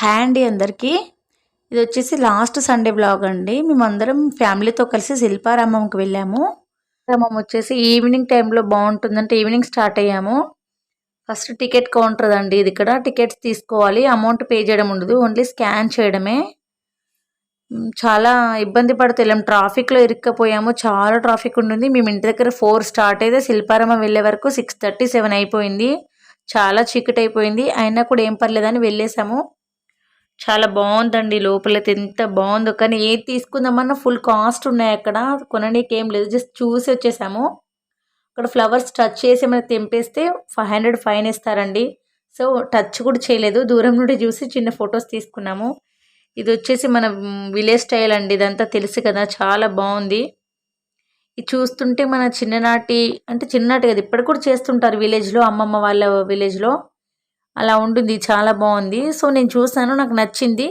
Hi అందరికీ. ఇది వచ్చేసి లాస్ట్ సండే బ్లాగ్ అండి. మేమందరం ఫ్యామిలీతో కలిసి శిల్పారామంకి వెళ్ళాము. రామం వచ్చేసి ఈవినింగ్ టైంలో బాగుంటుందంటే ఈవినింగ్ స్టార్ట్ అయ్యాము. ఫస్ట్ టికెట్ కౌంటర్ అండి ఇది ఇక్కడ. టికెట్స్ తీసుకోవాలి. అమౌంట్ పే చేయడం ఉండదు. ఓన్లీ స్కాన్ చేయడమే. చాలా ఇబ్బంది పడతలేం. ట్రాఫిక్లో ఇరుక్కపోయాము. చాలా ట్రాఫిక్ ఉంటుంది మేము ఇంటి దగ్గర ఫోర్ స్టార్ట్ అయితే శిల్పారామం వెళ్ళే వరకు సిక్స్ థర్టీ సెవెన్ అయిపోయింది. చాలా చీకటి అయిపోయింది అయినా కూడా ఏం పర్లేదని వెళ్ళేసాము. చాలా బాగుందండి. లోపలైతే ఎంత బాగుందో. కానీ ఏది తీసుకుందామన్నా ఫుల్ కాస్ట్ ఉన్నాయి అక్కడ. కొనడానికి ఏం లేదు. జస్ట్ చూసి వచ్చేసాము. అక్కడ ఫ్లవర్స్ టచ్ చేసి ఏమైనా తెంపేస్తే ఫైవ్ హండ్రెడ్ ఫైన్ ఇస్తారండి. సో టచ్ కూడా చేయలేదు. దూరం నుండి చూసి చిన్న ఫొటోస్ తీసుకున్నాము. ఇది వచ్చేసి మన విలేజ్ స్టైల్ అండి. ఇదంతా తెలుసు కదా. చాలా బాగుంది. ఇది చూస్తుంటే మన చిన్ననాటి అంటే చిన్ననాటి కదా. ఇప్పటికి కూడా చేస్తుంటారు విలేజ్లో. అమ్మమ్మ వాళ్ళ విలేజ్లో. అలా ఉంటుంది చాలా బాగుంది. సో నేను చూసాను నాకు నచ్చింది.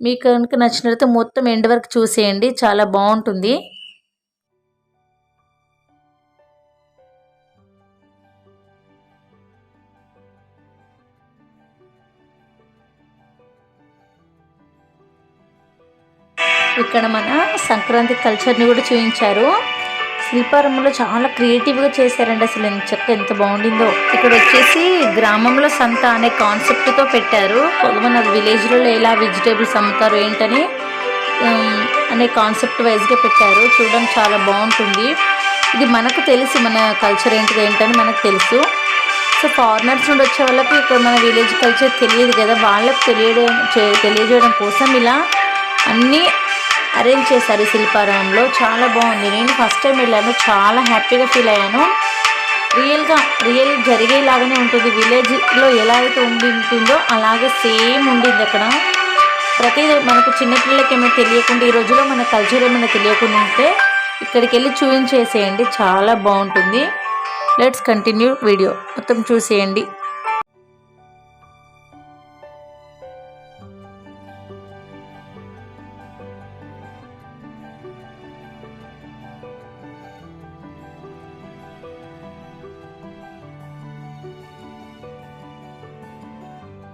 మీకు కనుక నచ్చినట్లయితే మొత్తం ఎండ్ వరకు చూసేయండి చాలా బాగుంటుంది. ఇక్కడ మన సంక్రాంతి కల్చర్ని కూడా చూపించారు. శిల్పారంలో చాలా క్రియేటివ్గా చేశారండి అసలు. చెక్క ఎంత బాగుండిందో. ఇక్కడ వచ్చేసి గ్రామంలో సంత అనే కాన్సెప్ట్తో పెట్టారు. మన విలేజ్లో ఎలా వెజిటేబుల్స్ అమ్ముతారు ఏంటని అనే కాన్సెప్ట్ వైజ్గా పెట్టారు. చూడడం చాలా బాగుంటుంది. ఇది మనకు తెలుసు మన కల్చర్ ఏంటిది ఏంటని మనకు తెలుసు. సో ఫారినర్స్ నుండి వచ్చే వాళ్ళకి ఇక్కడ మన విలేజ్ కల్చర్ తెలియదు కదా. వాళ్ళకు తెలియడం తెలియజేయడం కోసం ఇలా అన్నీ అరేంజ్ చేశారు శిల్పారామంలో. చాలా బాగుంది. నేను ఫస్ట్ టైం వెళ్ళాను. చాలా హ్యాపీగా ఫీల్ అయ్యాను. రియల్గా రియల్ జరిగేలాగానే ఉంటుంది. విలేజ్లో ఎలా అయితే ఉండి ఉంటుందో అలాగే సేమ్ ఉండింది అక్కడ. ప్రతి మనకు చిన్నపిల్లలకి ఏమైనా తెలియకుండా ఈ రోజులో మన కల్చర్ ఏమైనా తెలియకుండా ఉంటే ఇక్కడికి వెళ్ళి చూపించేసేయండి చాలా బాగుంటుంది. Let's continue video. మొత్తం చూసేయండి.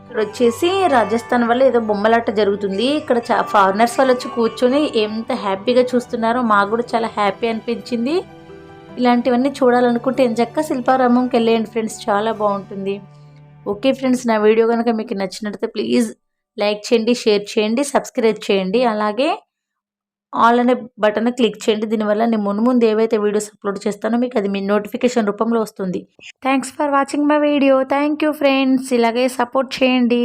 ఇక్కడ వచ్చేసి రాజస్థాన్ వల్ల ఏదో బొమ్మలాట జరుగుతుంది. ఇక్కడ చా ఫారినర్స్ వాళ్ళు వచ్చి కూర్చొని ఎంత హ్యాపీగా చూస్తున్నారో మాకు కూడా చాలా హ్యాపీ అనిపించింది. ఇలాంటివన్నీ చూడాలనుకుంటే ఎంచక్క శిల్పారామంకి వెళ్ళేయండి ఫ్రెండ్స్ చాలా బాగుంటుంది. ఓకే ఫ్రెండ్స్ నా వీడియో కనుక మీకు నచ్చినట్లయితే ప్లీజ్ లైక్ చేయండి షేర్ చేయండి సబ్స్క్రైబ్ చేయండి. అలాగే ఆల్ అనే బటన్ క్లిక్ చేయండి. దీనివల్ల నేను ముందు ముందు ఏవైతే వీడియోస్ అప్లోడ్ చేస్తానో మీకు అది మీ నోటిఫికేషన్ రూపంలో వస్తుంది. Thanks for watching my video. Thank you friends. ఇలాగే సపోర్ట్ చేయండి.